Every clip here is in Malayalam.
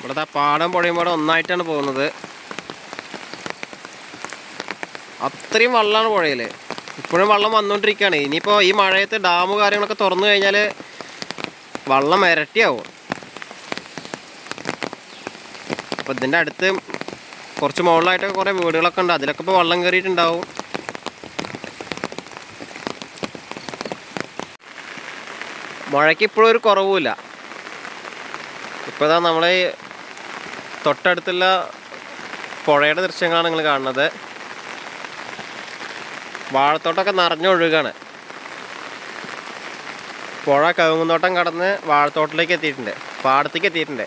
ഇവിടുത്തെ പാടം പുഴയും പാടം ഒന്നായിട്ടാണ് പോകുന്നത്. അത്രയും വെള്ളമാണ് പുഴയിൽ ഇപ്പോഴും വെള്ളം വന്നുകൊണ്ടിരിക്കുകയാണ് ഇനിയിപ്പോൾ ഈ മഴയത്ത് ഡാം കാര്യങ്ങളൊക്കെ തുറന്നു കഴിഞ്ഞാൽ വെള്ളം ഇരട്ടിയാവും അപ്പോൾ ഇതിന്റെ അടുത്ത് കുറച്ച് മുകളിലായിട്ടൊക്കെ കുറേ വീടുകളൊക്കെ ഉണ്ട്. അതിലൊക്കെ ഇപ്പോൾ വെള്ളം കയറിയിട്ടുണ്ടാവും മഴയ്ക്ക് ഇപ്പോഴും ഒരു കുറവുമില്ല. ഇപ്പോൾ നമ്മളെ തൊട്ടടുത്തുള്ള പുഴയുടെ ദൃശ്യങ്ങളാണ് നിങ്ങൾ കാണുന്നത്. വാഴത്തോട്ടമൊക്കെ നിറഞ്ഞൊഴുകാണ് പുഴ കവുങ്ങുന്നോട്ടം കടന്ന് വാഴത്തോട്ടിലേക്ക് എത്തിയിട്ടുണ്ട്. പാടത്തേക്ക് എത്തിയിട്ടുണ്ട്.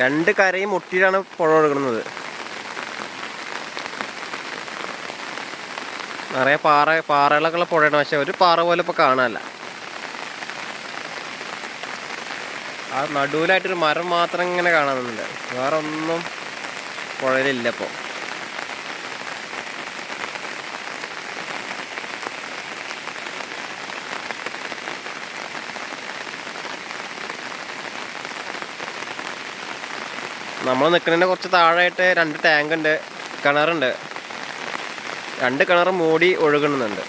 രണ്ട് കരയും മുട്ടിയിലാണ് പുഴ ഒഴുകുന്നത്. നിറയെ പാറ പാറകളൊക്കെ ഉള്ള പുഴയാണ്. പക്ഷെ ഒരു പാറ പോലെ ഇപ്പോൾ കാണാനല്ല. ആ നടുവിലായിട്ടൊരു മരം മാത്രം ഇങ്ങനെ കാണാൻ വേറെ ഒന്നും പുഴയിലില്ല നമ്മൾ നിൽക്കുന്നതിന്റെ കുറച്ച് താഴെയായിട്ട് രണ്ട് ടാങ്ക് ഉണ്ട് കിണറുണ്ട്. രണ്ട് കിണർ മൂടി ഒഴുകുന്നുണ്ട്.